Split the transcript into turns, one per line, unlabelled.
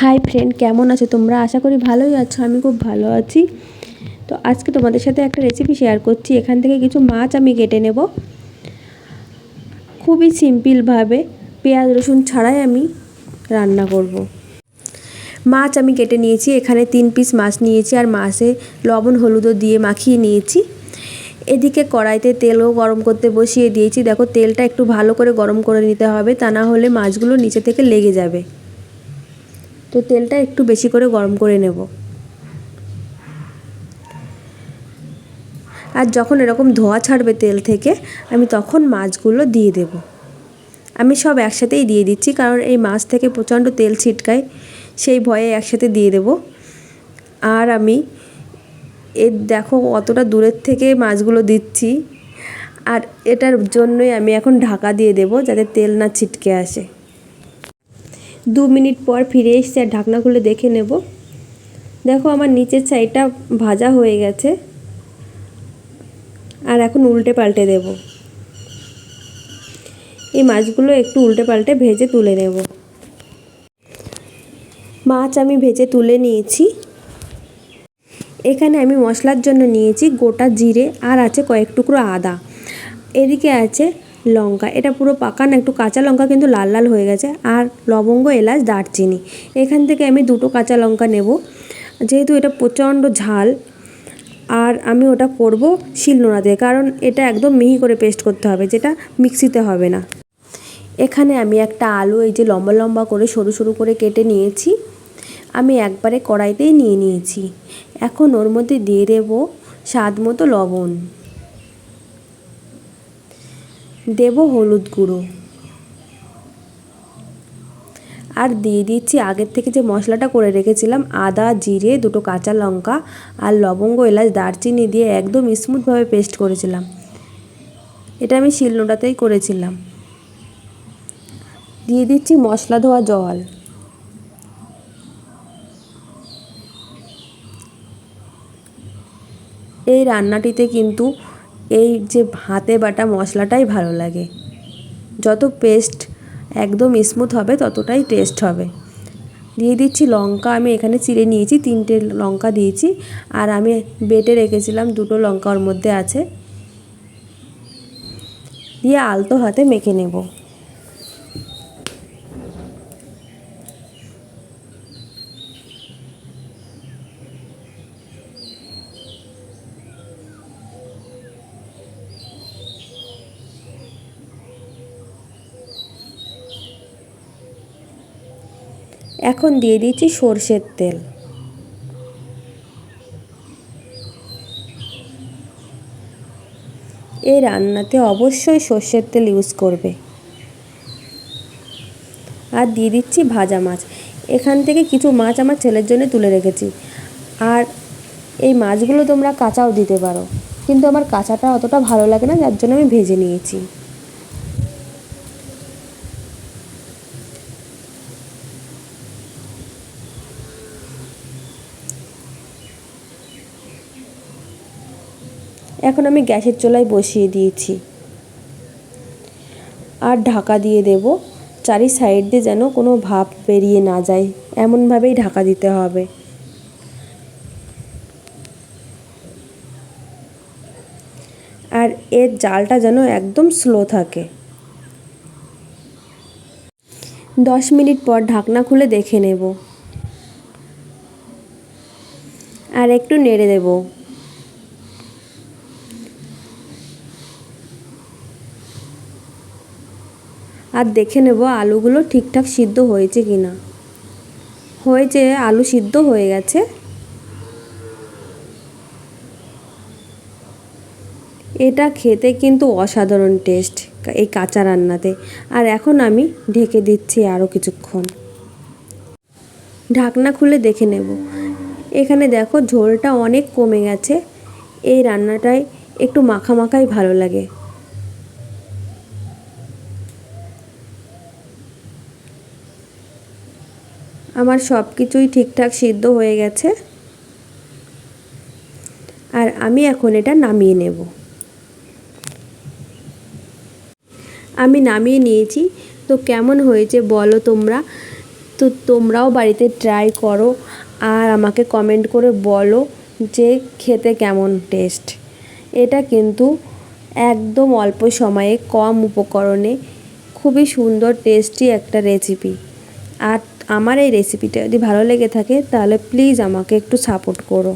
Hi friend কেমন আছো তোমরা? আশা করি ভালোই আছো, আমি খুব ভালো আছি। তো আজকে তোমাদের সাথে একটা রেসিপি শেয়ার করছি, এখান থেকে কিছু মাছ আমি কেটে নেব। খুবই সিম্পলভাবে পেঁয়াজ, রসুন ছাড়াই আমি রান্না করব। মাছ আমি কেটে নিয়েছি, এখানে তিন পিস মাছ নিয়েছি, আর মাছে লবণ, হলুদও দিয়ে মাখিয়ে নিয়েছি। এদিকে কড়াইতে তেলও গরম করতে বসিয়ে দিয়েছি। দেখো তেলটা একটু ভালো করে গরম করে নিতে হবে, তা না হলে মাছগুলো নিচে থেকে লেগে যাবে। তো তেলটা একটু বেশি করে গরম করে নেব। আর যখন এরকম ধোয়া ছাড়বে তেল থেকে, আমি তখন মাছগুলো দিয়ে দেব। আমি সব একসাথেই দিয়ে দিচ্ছি, কারণ এই মাছ থেকে প্রচণ্ড তেল ছিটকায়, সেই ভয়ে একসাথে দিয়ে দেব। আর আমি এর দেখো অতটা দূরের থেকে মাছগুলো দিচ্ছি, আর এটার জন্যই আমি এখন ঢাকা দিয়ে দেব যাতে তেল না ছিটকে আসে। দু মিনিট পর ফিরে এসছে আর ঢাকনা খুলে দেখে নেব। দেখো আমার নিচের সাইডটা ভাজা হয়ে গেছে। আর এখন উল্টে পাল্টে দেব। এই মাছগুলো একটু উল্টে পাল্টে ভেজে তুলে নেব। মাছ আমি ভেজে তুলে নিয়েছি। এখানে আমি মশলার জন্য নিয়েছি গোটা জিরে আর আছে কয়েক টুকরো আদা। এদিকে আছে লঙ্কা। এটা পুরো পাকা না, একটু কাঁচা লঙ্কা কিন্তু লাল লাল হয়ে গেছে। আর লবঙ্গ, এলাচ, দারচিনি। এখান থেকে আমি দুটো কাঁচা লঙ্কা নেব। যেহেতু এটা প্রচণ্ড ঝাল, আর আমি ওটা করব শিলনোড়া দিয়ে, কারণ এটা একদম মিহি করে পেস্ট করতে হবে, যেটা মিক্সিতে হবে না। এখানে আমি একটা আলু, এই যে লম্বা লম্বা করে, সরু সরু করে কেটে নিয়েছি। আমি একবারে কড়াইতেই নিয়ে নিয়েছি। এখন ওর মধ্যে দিয়ে দেবো স্বাদ মতো লবণ। দেব হলুদ গুঁড়ো। আর দিয়ে দিচ্ছি আগের থেকে যে মশলাটা করে রেখেছিলাম, আদা, জিরে, দুটো কাঁচা লঙ্কা আর লবঙ্গ, এলাচ, দারচিনি দিয়ে একদম স্মুথভাবে পেস্ট করেছিলাম। এটা আমি শিলনোটাতেই করেছিলাম। দিয়ে দিচ্ছি মশলা ধোয়া জল। এই রান্নাটিতে কিন্তু এই যে হাতে বাটা মশলাটাই ভালো লাগে। যত পেস্ট একদম স্মুথ হবে, ততটাই টেস্ট হবে। দিয়ে দিচ্ছি লঙ্কা, আমি এখানে চিড়ে নিয়েছি, তিনটে লঙ্কা দিয়েছি। আর আমি বেটে রেখেছিলাম, দুটো লঙ্কা ওর মধ্যে আছে। দিয়ে আলতো হাতে মেখে নেব। এখন দিয়ে দিচ্ছি সর্ষের তেল। এই রান্নাতে অবশ্যই সর্ষের তেল ইউজ করবে। আর দিয়ে দিচ্ছি ভাজা মাছ। এখান থেকে কিছু মাছ আমার ছেলের জন্য তুলে রেখেছি। আর এই মাছগুলো তোমরা কাঁচাও দিতে পারো। কিন্তু আমার কাঁচাটা অতটা ভালো লাগে না, যার জন্য আমি ভেজে নিয়েছি। এখন আমি গ্যাসের চুলায় বসিয়ে দিয়েছি। আর ঢাকা দিয়ে দেব। চারি সাইড দিয়ে যেন কোনো ভাপ বেরিয়ে না যায়। এমনভাবেই ঢাকা দিতে হবে। আর এর জালটা যেন একদম স্লো থাকে। দশ মিনিট পর ঢাকনা খুলে দেখে নেব। আর একটু নেড়ে দেবো। আর দেখে নেব আলুগুলো ঠিকঠাক সিদ্ধ হয়েছে কি না হয়েছে, আলু সিদ্ধ হয়ে গেছে। এটা খেতে কিন্তু অসাধারণ টেস্ট এই কাঁচা রান্নাতে। আর এখন আমি ঢেকে দিচ্ছি আরও কিছুক্ষণ। ঢাকনা খুলে দেখে নেব। এখানে দেখো ঝোলটা অনেক কমে গেছে। এই রান্নাটায় একটু মাখা মাখাই ভালো লাগে। আমার সব কিছুই ঠিকঠাক সিদ্ধ হয়ে গেছে। আর আমি এখন এটা নামিয়ে নেব। আমি নামিয়ে নিয়েছি। তো কেমন হয়েছে বলো তোমরা? তো তোমরাও বাড়িতে ট্রাই করো আর আমাকে কমেন্ট করে বলো যে খেতে কেমন টেস্ট এটা কিন্তু একদম অল্প সময়ে কম উপকরণে খুবই সুন্দর টেস্টি একটা রেসিপি আর আমার এই রেসিপিটা যদি ভালো লেগে থাকে তাহলে প্লিজ আমাকে একটু সাপোর্ট করো।